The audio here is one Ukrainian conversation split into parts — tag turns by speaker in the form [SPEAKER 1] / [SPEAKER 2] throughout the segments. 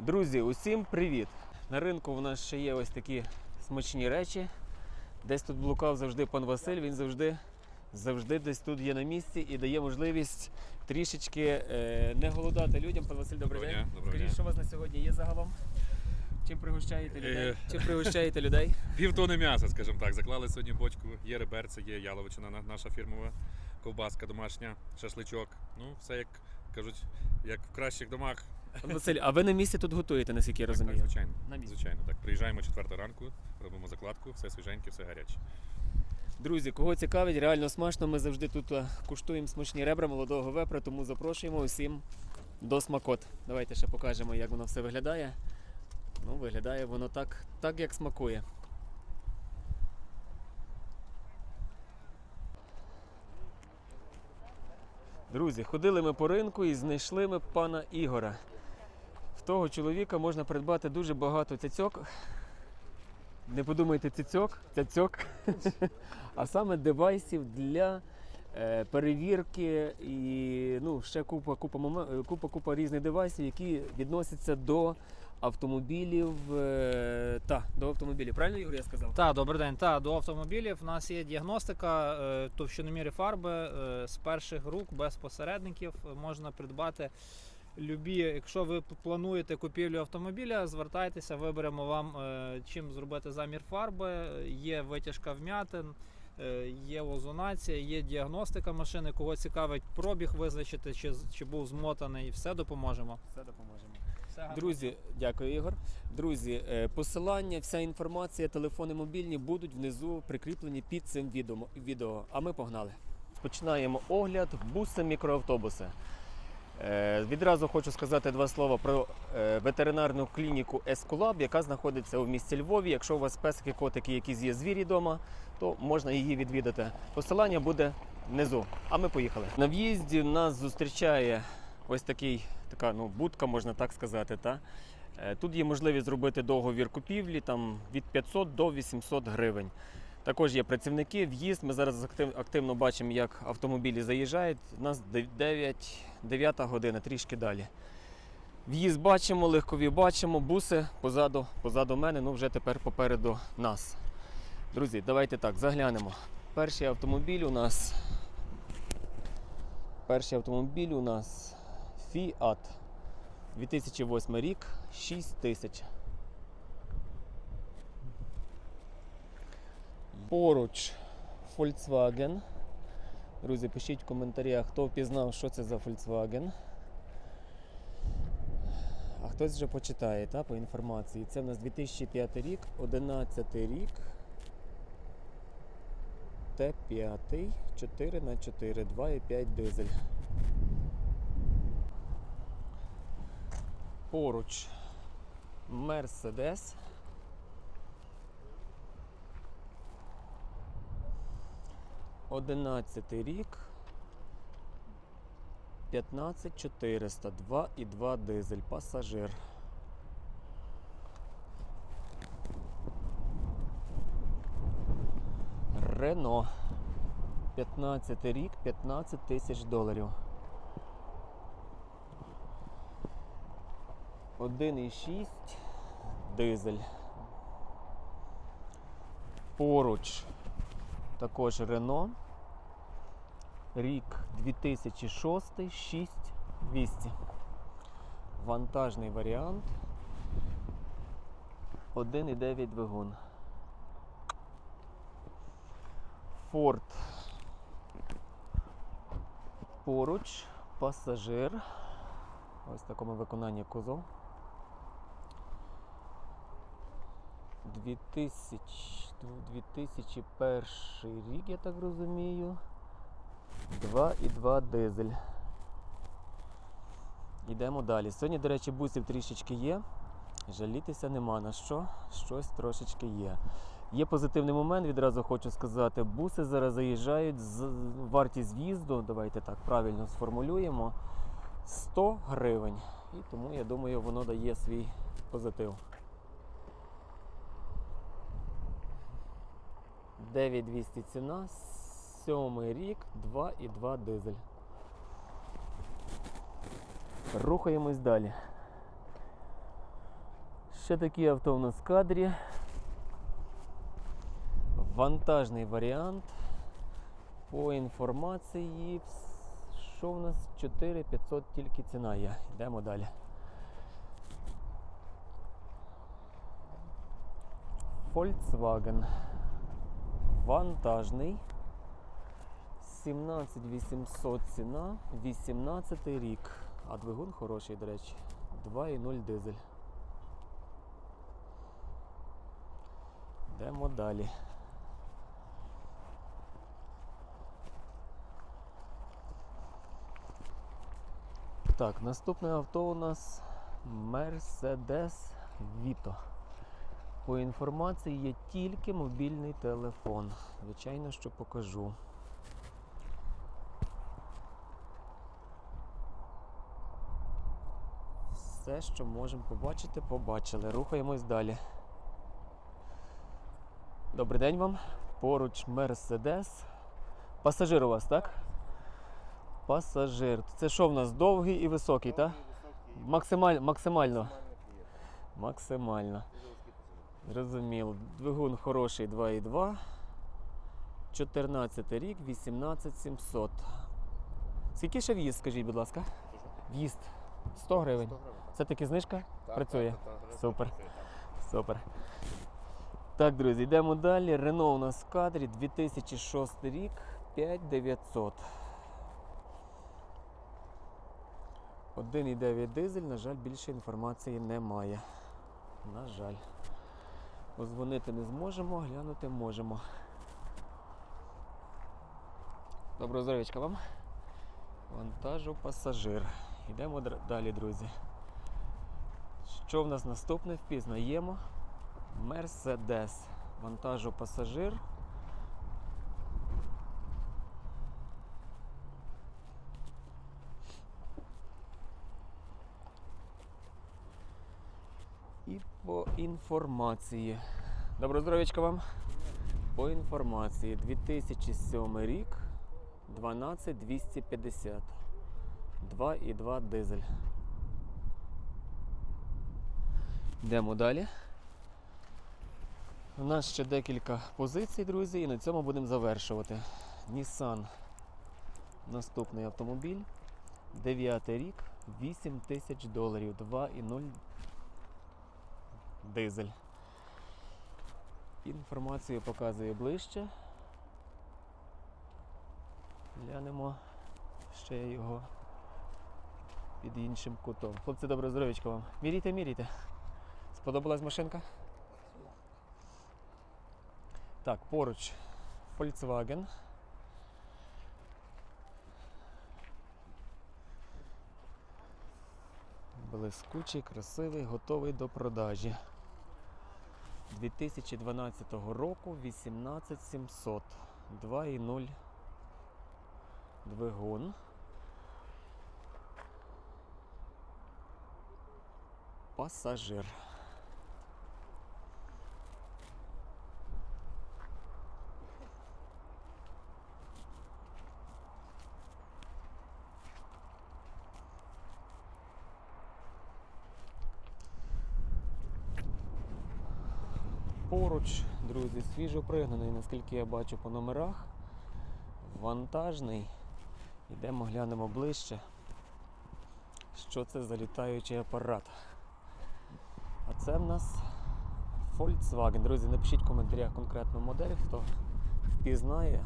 [SPEAKER 1] Друзі, усім привіт! На ринку у нас ще є ось такі смачні речі. Десь тут блукав завжди пан Василь, він завжди, завжди десь тут є на місці і дає можливість трішечки е, не голодати людям. Пан Василь, добрий день. Скажіть, що у вас на сьогодні є загалом? Чим пригощаєте людей?
[SPEAKER 2] Е.
[SPEAKER 1] Чим пригощаєте людей?
[SPEAKER 2] Півтони м'яса, скажімо так. Заклали сьогодні бочку. Є реберце, є яловичина наша фірмова, ковбаска домашня, шашличок. Ну, все як кажуть, як в кращих домах.
[SPEAKER 1] Василь, а ви на місці тут готуєте, наскільки я
[SPEAKER 2] Так,
[SPEAKER 1] розумію?
[SPEAKER 2] так, звичайно.
[SPEAKER 1] На місці.
[SPEAKER 2] Звичайно, так. Приїжджаємо 4 ранку, робимо закладку, все свіженьке, все гаряче.
[SPEAKER 1] Друзі, кого цікавить, реально смачно. Ми завжди тут е, куштуємо смачні ребра молодого вепра, тому запрошуємо усім до смакот. Давайте ще покажемо, як воно все виглядає. Ну, виглядає воно так, так як смакує. Друзі, ходили ми по ринку і знайшли ми пана Ігора. Того чоловіка можна придбати дуже багато цяцьок. Не подумайте цяцьок, цяцьок, а саме девайсів для е, перевірки і ну, ще купа, купа, купа, купа різних девайсів, які відносяться до автомобілів. е, та, до автомобілів. Правильно, Ігор, я сказав?
[SPEAKER 3] Так, добрий день. Та до автомобілів у нас є діагностика е, товщиноміри фарби е, з перших рук без посередників. Е, Можна придбати любі. Якщо ви плануєте купівлю автомобіля, звертайтеся, виберемо вам е, чим зробити замір фарби. Є витяжка вмятин. е, Є озонація, є діагностика машини. Кого цікавить пробіг визначити, чи, з- чи був змотаний, все допоможемо.
[SPEAKER 1] Все допоможемо. Друзі, дякую, Ігор. Друзі, е, посилання, вся інформація, телефони мобільні будуть внизу прикріплені під цим відео. відео. А ми погнали. Починаємо огляд буси мікроавтобуси. Е, Відразу хочу сказати два слова про е, ветеринарну клініку Ескулаб, яка знаходиться у місті Львові. Якщо у вас песики, котики, якісь є звірі вдома, то можна її відвідати. Посилання буде внизу. А ми поїхали. На в'їзді нас зустрічає ось такий, така ну, будка, можна так сказати. Та? Е, Тут є можливість зробити договір купівлі там, від 500 до 800 гривень. Також є працівники, в'їзд. Ми зараз активно бачимо, як автомобілі заїжджають. У нас 9, 9 година, трішки далі. В'їзд бачимо, легкові бачимо, буси позаду, позаду мене, ну вже тепер попереду нас. Друзі, давайте так, заглянемо. Перший автомобіль у нас. Перший автомобіль у нас Fiat. 2008 рік, 6 тисяч. Поруч Volkswagen. Друзі, пишіть в коментарях, хто впізнав, що це за Volkswagen. А хтось вже почитає та, по інформації. Це в нас 2005 рік, 11 рік. Т5, 4 на 4 2,5 дизель. Поруч Мерседес. Одинадцятий рік. 15400, 2,2 дизель, пасажир. Рено. 15 рік, 15 тисяч доларів. 1,6 дизель. Поруч також Рено. Рік 2006, 6200. Вантажний варіант. 1,9 двигун. Форд. Поруч, пасажир. Ось в такому виконанні кузов. 2000, 2001 рік, я так розумію. 2,2 дизель. Йдемо далі. Сьогодні, до речі, бусів трішечки є. Жалітися нема на що, щось трошечки є. Є позитивний момент, відразу хочу сказати. Буси зараз заїжджають з вартість в'їзду, давайте так правильно сформулюємо. 100 гривень. І тому я думаю, воно дає свій позитив. 9200 ціна, сьомий рік, 2,2 дизель. Рухаємось далі. Ще такі авто у нас в кадрі. Вантажний варіант. По інформації, що в нас 4500 тільки ціна є. Йдемо далі. Volkswagen. Вантажний. 17800 ціна, 18 рік. А двигун хороший, до речі. 2,0 дизель. Йдемо далі. Так, наступне авто у нас Mercedes Vito. По інформації є тільки мобільний телефон. Звичайно, що покажу. Все, що можемо побачити, побачили. Рухаємось далі. Добрий день вам. Поруч Мерседес. Пасажир у вас, так? Пасажир. Це що в нас? Довгий і високий, так? Максималь... Максимально. Максимально. Зрозуміло. Двигун хороший 2,2. 14 рік, 18700. Скільки ще в'їзд, скажіть, будь ласка? В'їзд 100 гривень. Це таки знижка? Працює. Супер. Супер. Так, друзі, йдемо далі. Рено у нас в кадрі 2006 рік 5900. 1,9 дизель, на жаль, більше інформації немає. На жаль. Позвонити не зможемо, глянути можемо. Доброго здоров'ячка вам. Вантажу пасажир. Йдемо далі, друзі. Що в нас наступне? Впізнаємо. Мерседес. Вантажу пасажир. І по інформації. Доброго здоров'ячка вам. По інформації. 2007 рік 12250. 2,2 дизель. Йдемо далі. У нас ще декілька позицій, друзі, і на цьому будемо завершувати. Nissan. Наступний автомобіль. 9 рік, 8 тисяч доларів, 2,0 дизель. Інформацію показує ближче. Глянемо ще його під іншим кутом. Хлопці, добре здоров'ячка вам. Мірійте, мірійте. Сподобалась машинка? Так, поруч Volkswagen. Блискучий, красивий, готовий до продажі. 2012 року 18700. 2,0 двигун. Пасажир. Поруч, друзі, свіжо пригнаний, наскільки я бачу по номерах. Вантажний. Йдемо глянемо ближче. Що це за літаючий апарат? А це в нас Volkswagen. Друзі, напишіть в коментарях конкретну модель, хто впізнає.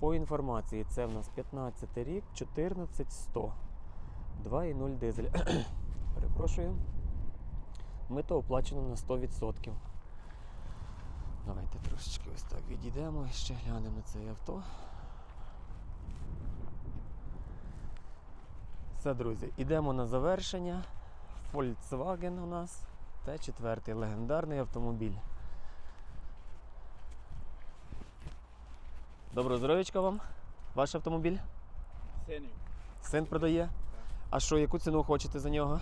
[SPEAKER 1] По інформації, це в нас 15 рік, 14100. 2,0 дизель. Перепрошую. Мито оплачено на 100%. Давайте трошечки ось так відійдемо і ще глянемо на це авто. Все, друзі, йдемо на завершення. Volkswagen у нас Т4 легендарний автомобіль. Доброго здоров'ячка вам. Ваш автомобіль?
[SPEAKER 4] Синів.
[SPEAKER 1] Син продає. А що, яку ціну хочете за нього?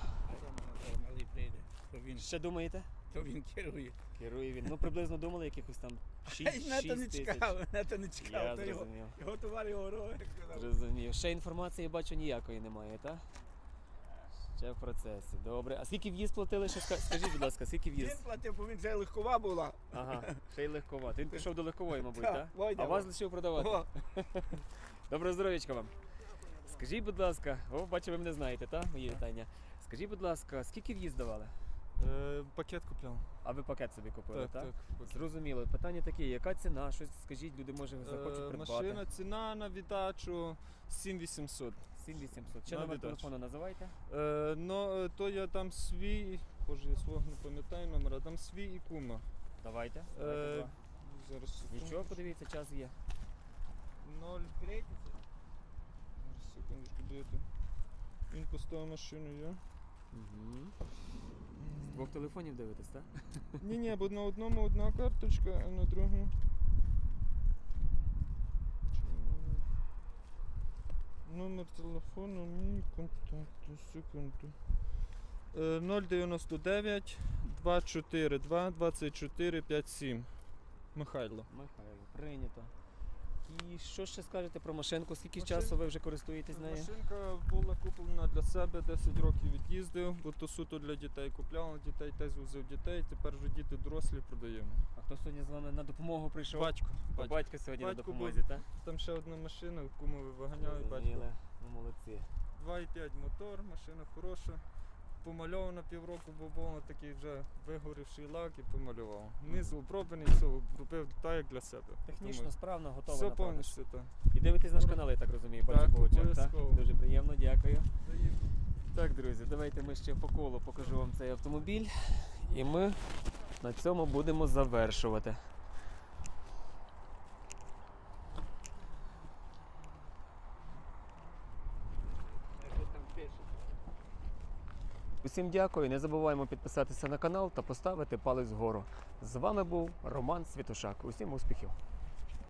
[SPEAKER 4] Малий прийде. Він,
[SPEAKER 1] Ще думаєте?
[SPEAKER 4] То він керує.
[SPEAKER 1] Керує він. Ну, приблизно думали якихось там 6,
[SPEAKER 4] Ай, на то не чекав, на то не чекав. То його,
[SPEAKER 1] зрозумів.
[SPEAKER 4] його товар його сказав.
[SPEAKER 1] Зрозумів. Ще інформації я бачу ніякої немає, так? Ще в процесі. Добре. А скільки в'їзд платили? Ще ска- скажіть, будь ласка, скільки
[SPEAKER 4] Він
[SPEAKER 1] в'їзд?
[SPEAKER 4] платив, бо він вже легкова була.
[SPEAKER 1] Ага, ще й легковато. Він пішов до легкової, мабуть,
[SPEAKER 4] Так,
[SPEAKER 1] так?
[SPEAKER 4] Войда
[SPEAKER 1] А вас лишив продавати.
[SPEAKER 4] О,
[SPEAKER 1] Доброго здоров'ячка вам. Скажіть, будь ласка, о, бачу, ви мене знаєте, так? Мої вітання. Скажіть, будь ласка, скільки в'їзд давали?
[SPEAKER 5] Е, пакет купляв.
[SPEAKER 1] А ви пакет собі купили,
[SPEAKER 5] Так,
[SPEAKER 1] так?
[SPEAKER 5] так. пакет.
[SPEAKER 1] Зрозуміло. Питання таке, яка ціна? Щось скажіть, люди може захочуть
[SPEAKER 5] Е,
[SPEAKER 1] придбати.
[SPEAKER 5] Машина, ціна на віддачу 7800.
[SPEAKER 1] 7800. Ще
[SPEAKER 5] на
[SPEAKER 1] номер
[SPEAKER 5] віддачу.
[SPEAKER 1] телефону називайте.
[SPEAKER 5] Е, ну, е, то я там свій, боже, я свого не пам'ятаю номера, там свій і кума.
[SPEAKER 1] Давайте. давайте
[SPEAKER 5] Е,
[SPEAKER 1] два.
[SPEAKER 5] зараз
[SPEAKER 1] Нічого, подивіться, час є.
[SPEAKER 5] 0. Секундочку, де я тут? Він поставив машину, я.
[SPEAKER 1] Угу. Двох телефонів дивитесь, так?
[SPEAKER 5] Ні, ні, бо на одному одна карточка, а на другому. Номер телефону, мій контакти, секунду. Е, 099 242 24 57. Михайло.
[SPEAKER 1] Михайло, прийнято. І що ще скажете про машинку? Скільки
[SPEAKER 5] Машин-
[SPEAKER 1] часу ви вже користуєтесь нею?
[SPEAKER 5] Машинка була куплена для себе, 10 років від'їздив, бо то суто для дітей купляв, дітей теж возив дітей, тепер вже діти дорослі продаємо.
[SPEAKER 1] А хто сьогодні з вами на допомогу прийшов?
[SPEAKER 5] Батько.
[SPEAKER 1] Батько,
[SPEAKER 5] батько.
[SPEAKER 1] батько сьогодні на
[SPEAKER 5] Батько був.
[SPEAKER 1] допомозі, так?
[SPEAKER 5] Там ще одна машина, кумови виганяють батько.
[SPEAKER 1] Зрозуміли. Ну, молодці.
[SPEAKER 5] 2,5 мотор, машина хороша. Помальована півроку, бо був такий вже вигорівший лак і помалював. Низ оброблений, все робив так, як для себе.
[SPEAKER 1] Технічно,
[SPEAKER 5] Тому
[SPEAKER 1] справно, готово
[SPEAKER 5] все повністю так.
[SPEAKER 1] І дивитесь наш канал, я так розумію, бачу по очах, так? Дуже приємно, дякую. Так, друзі, давайте ми ще по колу покажу вам цей автомобіль. І ми на цьому будемо завершувати.
[SPEAKER 4] як там пише.
[SPEAKER 1] Усім дякую. Не забуваємо підписатися на канал та поставити палець вгору. З вами був Роман Світушак. Усім успіхів!